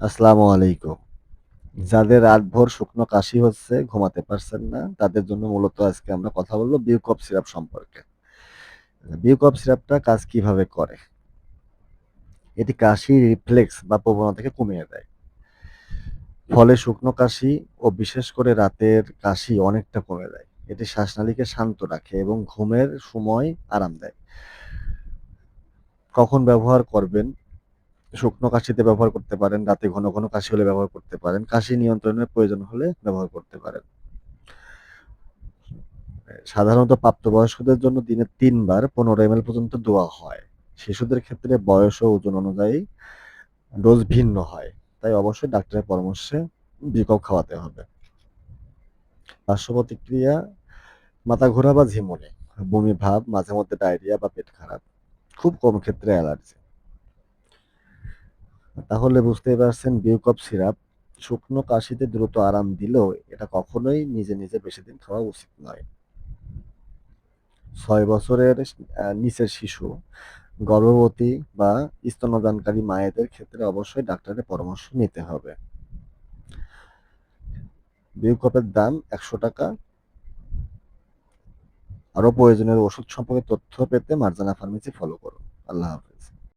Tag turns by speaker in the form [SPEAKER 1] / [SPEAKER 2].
[SPEAKER 1] আসসালামু আলাইকুম। যাদের রাতভর শুকনো কাশি হচ্ছে, ঘুমাতে পারছেন না, তাদের জন্য মূলত আজকে আমরা কথা বলব বিউকপ সিরাপ সম্পর্কে। বিউকপ সিরাপটা কাজ কীভাবে করে? এটি কাশি রিফ্লেক্স বা প্রবণতাকে কমিয়ে দেয়। ফলে শুকনো কাশি ও বিশেষ করে রাতের কাশি অনেকটা কমে যায়। এটি শ্বাসনালীকে শান্ত রাখে এবং ঘুমের সময় আরাম দেয়। কখন ব্যবহার করবেন? শুকনো কাশিতে ব্যবহার করতে পারেন, রাতে ঘন, ঘন কাশি হলে ব্যবহার করতে পারেন, কাশি নিয়ন্ত্রণের প্রয়োজন হলে ব্যবহার করতে পারেন। সাধারণত প্রাপ্তবয়স্কদের জন্য দিনে ৩ বার ১৫ এমএল পর্যন্ত দেওয়া হয়। শিশুদের ক্ষেত্রে বয়স ও ওজন অনুযায়ী ডোজ ভিন্ন হয়। তাই অবশ্যই ডাক্তারের পরামর্শে বিকপ খাওয়াতে হবে। পার্শ্ব প্রতিক্রিয়া মাথা ঘোরা বা ঝিমুনি, বমি ভাব, মাঝে মধ্যে ডায়রিয়া বা পেট খারাপ। খুব কম ক্ষেত্রে অ্যালার্জি। তাহলে বুঝতেই পারছেন বিউকপ সিরাপ শুকনো কাশিতে দ্রুত আরাম দিলেও এটা কখনোই নিজে, নিজে বেশিদিন খাওয়া উচিত নয়। ৬ বছরের নিচের শিশু, গর্ভবতী বা স্তন্যদানকারী মায়েদের ক্ষেত্রে অবশ্যই ডাক্তারের পরামর্শ নিতে হবে। বিউকপের দাম ৳১০০ আরও প্রয়োজনীয় ওষুধ সম্পর্কে তথ্য পেতে মার্জানা ফার্মেসি ফলো করুন। আল্লাহ হাফেজ।